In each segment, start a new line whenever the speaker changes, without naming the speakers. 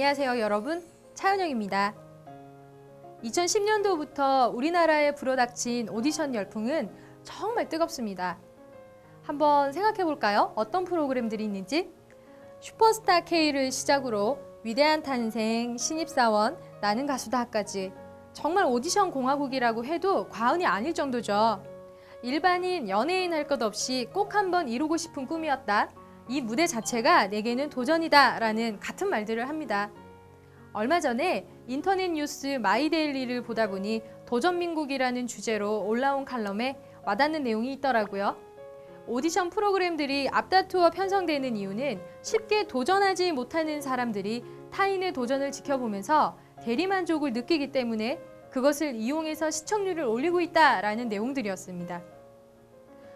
안녕하세요, 여러분. 차은영입니다. 2010년도부터 우리나라에 불어닥친 오디션 열풍은 정말 뜨겁습니다. 한번 생각해 볼까요? 어떤 프로그램들이 있는지? 슈퍼스타 K를 시작으로 위대한 탄생, 신입사원, 나는 가수다까지 정말 오디션 공화국이라고 해도 과언이 아닐 정도죠. 일반인 연예인 할 것 없이 꼭 한번 이루고 싶은 꿈이었다. 이 무대 자체가 내게는 도전이다라는 같은 말들을 합니다. 얼마 전에 인터넷 뉴스 마이데일리를 보다 보니 도전민국이라는 주제로 올라온 칼럼에 와닿는 내용이 있더라고요. 오디션 프로그램들이 앞다투어 편성되는 이유는 쉽게 도전하지 못하는 사람들이 타인의 도전을 지켜보면서 대리만족을 느끼기 때문에 그것을 이용해서 시청률을 올리고 있다라는 내용들이었습니다.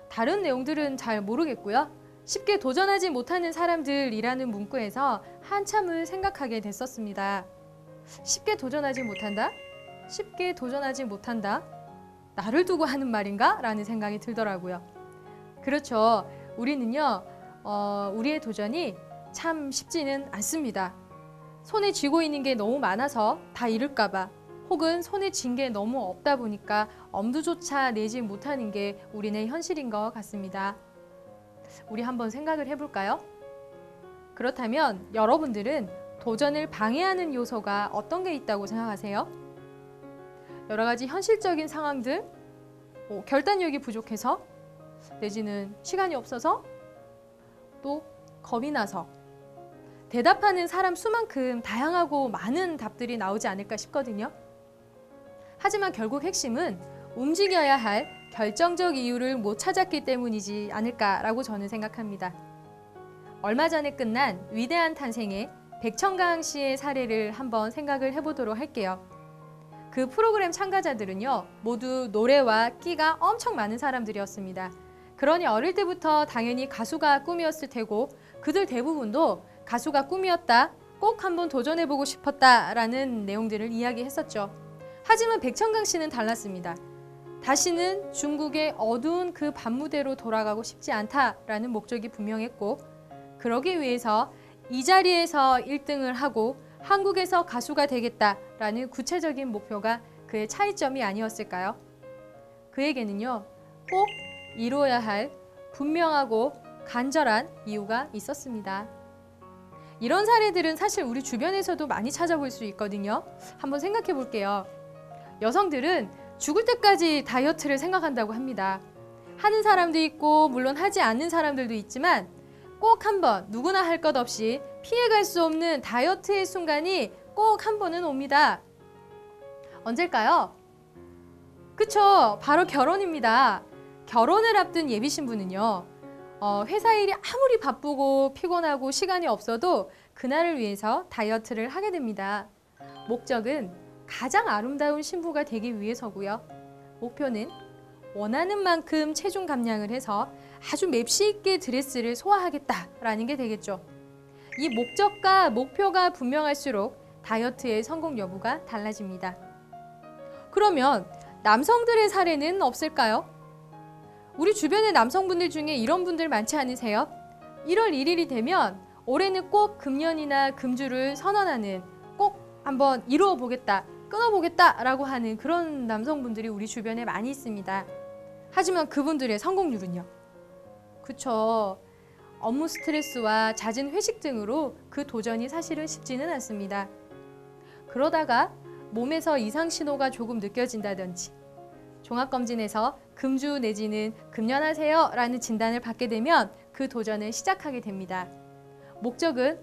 다른 내용들은 잘 모르겠고요. 쉽게 도전하지 못하는 사람들이라는 문구에서 한참을 생각하게 됐었습니다. 쉽게 도전하지 못한다? 쉽게 도전하지 못한다? 나를 두고 하는 말인가? 라는 생각이 들더라고요. 그렇죠. 우리는요, 어, 우리의 도전이 참 쉽지는 않습니다. 손에 쥐고 있는 게 너무 많아서 다 잃을까봐 혹은 손에 쥔 게 너무 없다 보니까 엄두조차 내지 못하는 게 우리네 현실인 것 같습니다. 우리 한번 생각을 해볼까요? 그렇다면 여러분들은 도전을 방해하는 요소가 어떤 게 있다고 생각하세요? 여러 가지 현실적인 상황들, 뭐 결단력이 부족해서, 내지는 시간이 없어서, 또 겁이 나서, 대답하는 사람 수만큼 다양하고 많은 답들이 나오지 않을까 싶거든요. 하지만 결국 핵심은 움직여야 할 결정적 이유를 못 찾았기 때문이지 않을까라고 저는 생각합니다. 얼마 전에 끝난 위대한 탄생의 백천강 씨의 사례를 한번 생각을 해보도록 할게요. 그 프로그램 참가자들은요, 모두 노래와 끼가 엄청 많은 사람들이었습니다. 그러니 어릴 때부터 당연히 가수가 꿈이었을 테고, 그들 대부분도 가수가 꿈이었다, 꼭 한번 도전해보고 싶었다라는 내용들을 이야기했었죠. 하지만 백천강 씨는 달랐습니다. 다시는 중국의 어두운 그 밤무대로 돌아가고 싶지 않다라는 목적이 분명했고 그러기 위해서 이 자리에서 1등을 하고 한국에서 가수가 되겠다라는 구체적인 목표가 그의 차이점이 아니었을까요? 그에게는요 꼭 이루어야 할 분명하고 간절한 이유가 있었습니다. 이런 사례들은 사실 우리 주변에서도 많이 찾아볼 수 있거든요. 한번 생각해 볼게요. 여성들은 죽을 때까지 다이어트를 생각한다고 합니다. 하는 사람도 있고 물론 하지 않는 사람들도 있지만 꼭 한번 누구나 할 것 없이 피해갈 수 없는 다이어트의 순간이 꼭 한 번은 옵니다. 언제일까요? 그쵸 바로 결혼입니다. 결혼을 앞둔 예비 신부는요. 어, 회사 일이 아무리 바쁘고 피곤하고 시간이 없어도 그날을 위해서 다이어트를 하게 됩니다. 목적은 가장 아름다운 신부가 되기 위해서고요. 목표는 원하는 만큼 체중 감량을 해서 아주 맵시 있게 드레스를 소화하겠다라는 게 되겠죠. 이 목적과 목표가 분명할수록 다이어트의 성공 여부가 달라집니다. 그러면 남성들의 사례는 없을까요? 우리 주변의 남성분들 중에 이런 분들 많지 않으세요? 1월 1일이 되면 올해는 꼭 금년이나 금주를 선언하는 꼭 한번 이루어 보겠다, 끊어 보겠다라고 하는 그런 남성분들이 우리 주변에 많이 있습니다. 하지만 그분들의 성공률은요? 그쵸. 업무 스트레스와 잦은 회식 등으로 그 도전이 사실은 쉽지는 않습니다. 그러다가 몸에서 이상 신호가 조금 느껴진다든지 종합검진에서 금주 내지는 금연하세요 라는 진단을 받게 되면 그 도전을 시작하게 됩니다. 목적은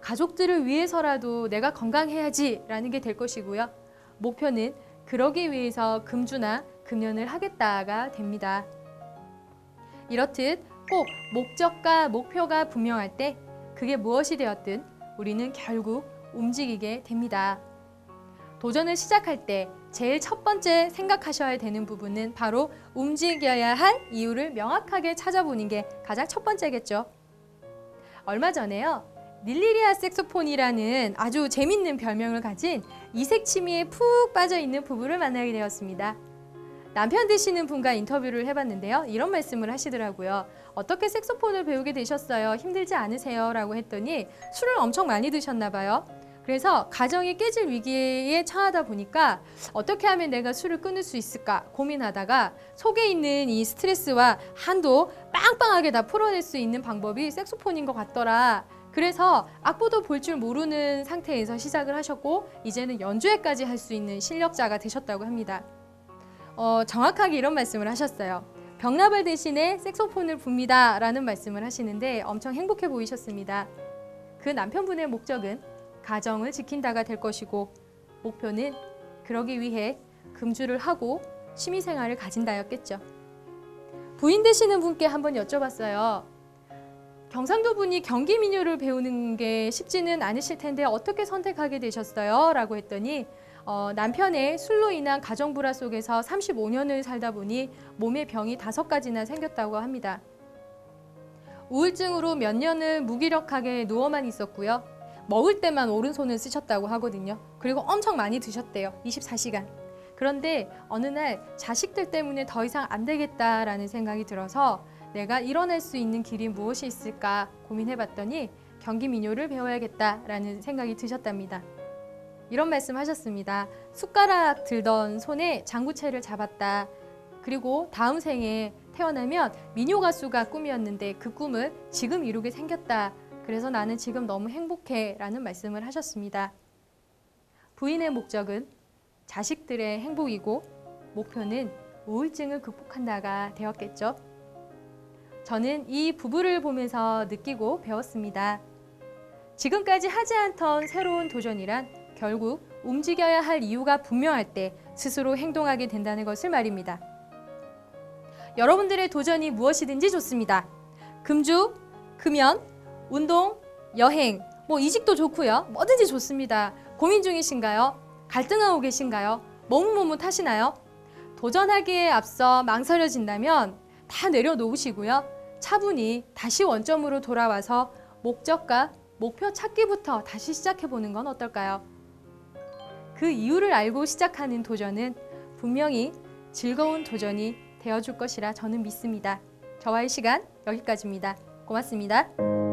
가족들을 위해서라도 내가 건강해야지 라는 게 될 것이고요. 목표는 그러기 위해서 금주나 금연을 하겠다가 됩니다. 이렇듯 꼭 목적과 목표가 분명할 때 그게 무엇이 되었든 우리는 결국 움직이게 됩니다. 도전을 시작할 때 제일 첫 번째 생각하셔야 되는 부분은 바로 움직여야 할 이유를 명확하게 찾아보는 게 가장 첫 번째겠죠. 얼마 전에요. 닐리리아 색소폰이라는 아주 재밌는 별명을 가진 이색 취미에 푹 빠져 있는 부부를 만나게 되었습니다. 남편 되시는 분과 인터뷰를 해봤는데요. 이런 말씀을 하시더라고요. 어떻게 색소폰을 배우게 되셨어요? 힘들지 않으세요? 라고 했더니 술을 엄청 많이 드셨나 봐요. 그래서 가정이 깨질 위기에 처하다 보니까 어떻게 하면 내가 술을 끊을 수 있을까 고민하다가 속에 있는 이 스트레스와 한도 빵빵하게 다 풀어낼 수 있는 방법이 색소폰인 것 같더라. 그래서 악보도 볼 줄 모르는 상태에서 시작을 하셨고 이제는 연주회까지 할 수 있는 실력자가 되셨다고 합니다. 어, 정확하게 이런 말씀을 하셨어요. 병나발 대신에 색소폰을 붑니다 라는 말씀을 하시는데 엄청 행복해 보이셨습니다. 그 남편분의 목적은 가정을 지킨다가 될 것이고 목표는 그러기 위해 금주를 하고 취미생활을 가진다였겠죠. 부인 되시는 분께 한번 여쭤봤어요. 경상도 분이 경기 민요를 배우는 게 쉽지는 않으실 텐데 어떻게 선택하게 되셨어요? 라고 했더니 어, 남편의 술로 인한 가정 불화 속에서 35년을 살다 보니 몸에 병이 다섯 가지나 생겼다고 합니다. 우울증으로 몇 년을 무기력하게 누워만 있었고요. 먹을 때만 오른손을 쓰셨다고 하거든요. 그리고 엄청 많이 드셨대요. 24시간. 그런데 어느 날 자식들 때문에 더 이상 안 되겠다라는 생각이 들어서 내가 일어날 수 있는 길이 무엇이 있을까 고민해 봤더니 경기 민요를 배워야겠다라는 생각이 드셨답니다. 이런 말씀 하셨습니다. 숟가락 들던 손에 장구채를 잡았다. 그리고 다음 생에 태어나면 민요 가수가 꿈이었는데 그 꿈을 지금 이루게 생겼다. 그래서 나는 지금 너무 행복해 라는 말씀을 하셨습니다. 부인의 목적은 자식들의 행복이고 목표는 우울증을 극복한다가 되었겠죠. 저는 이 부부를 보면서 느끼고 배웠습니다. 지금까지 하지 않던 새로운 도전이란 결국 움직여야 할 이유가 분명할 때 스스로 행동하게 된다는 것을 말입니다. 여러분들의 도전이 무엇이든지 좋습니다. 금주, 금연, 운동, 여행, 뭐 이직도 좋고요. 뭐든지 좋습니다. 고민 중이신가요? 갈등하고 계신가요? 머뭇머뭇 하시나요? 도전하기에 앞서 망설여진다면 다 내려놓으시고요. 차분히 다시 원점으로 돌아와서 목적과 목표 찾기부터 다시 시작해 보는 건 어떨까요? 그 이유를 알고 시작하는 도전은 분명히 즐거운 도전이 되어줄 것이라 저는 믿습니다. 저와의 시간 여기까지입니다. 고맙습니다.